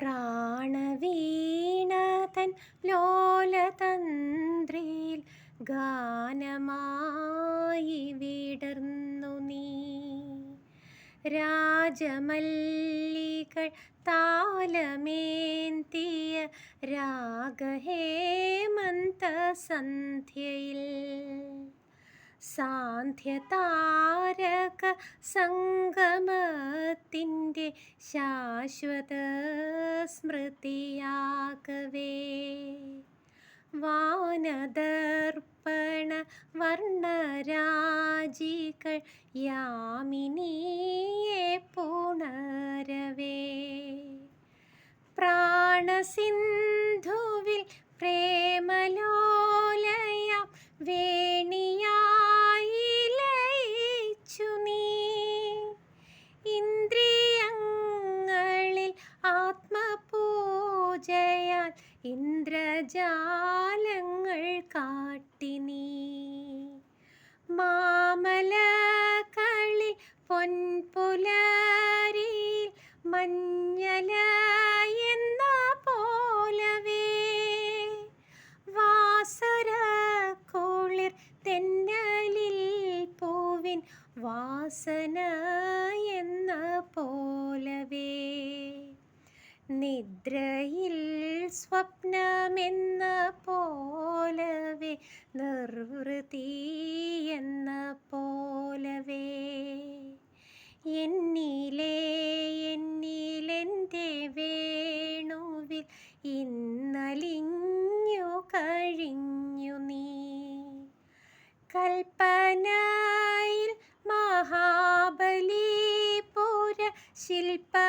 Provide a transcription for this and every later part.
പ്രാണവീണതൻ ലോലതന്ത്രിയിൽ ഗാനമായി വിടർന്നു നീ. രാജമല്ലികൾ താലമേന്തിയ രാഗഹേമന്ത സന്ധ്യയിൽ സാന്ധ്യതാരക സംഗമത്തിന്റെ ശാശ്വത സ്മൃതിയാകവേ. വാനദർപ്പണ വർണരാജികൾ യാമിനിയെ പുണരവേ. പ്രാണസിന്ധുവിൽ ഇന്ദ്രജാലങ്ങൾ കാട്ടി നീ. മാമലകളിൽ പൊൻപുലരിയിൽ മഞ്ഞല എന്ന പോലവേ. വാസുര കുളിർ തെന്നലിൽ പൂവിൻ വാസന എന്ന പോലവേ. നിദ്രയിൽ സ്വപ്നമെന്ന പോലവേ നിർവൃതി എന്ന പോലവേ. എന്നിലെ എന്നിലെന്റെ വേണുവിൽ ഇന്നലിഞ്ഞു കഴിഞ്ഞു നീ. കൽപ്പനയിൽ മഹാബലിപുര ശില്പഭംഗികൾ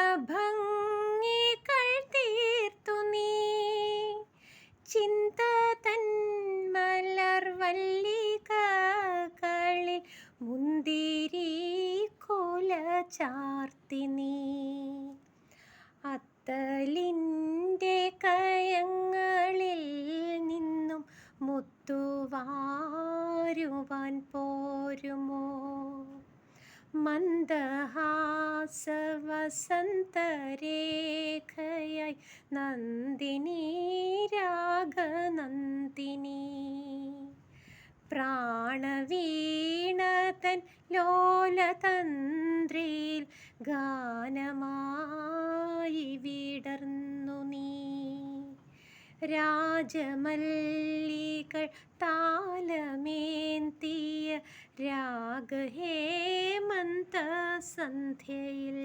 മലർവല്ലികകളിൽ മുന്തിരി കുല ചാർത്തി നീ. അത്തലിന്റെ കയങ്ങളിൽ നിന്നും മുത്തുവാരുവാൻ പോരുമോ? മന്ദഹാസ വസന്തരേഖയായി നന്ദിനി രാഗനന്ദിനി പ്രാണവീണതൻ ലോലതന്ത്രിയിൽ ഗാനമായി വിടർന്നു നീ. രാജമല്ലികൾ താലമേന്തിയ രാഗഹേമന്ത സന്ധ്യയിൽ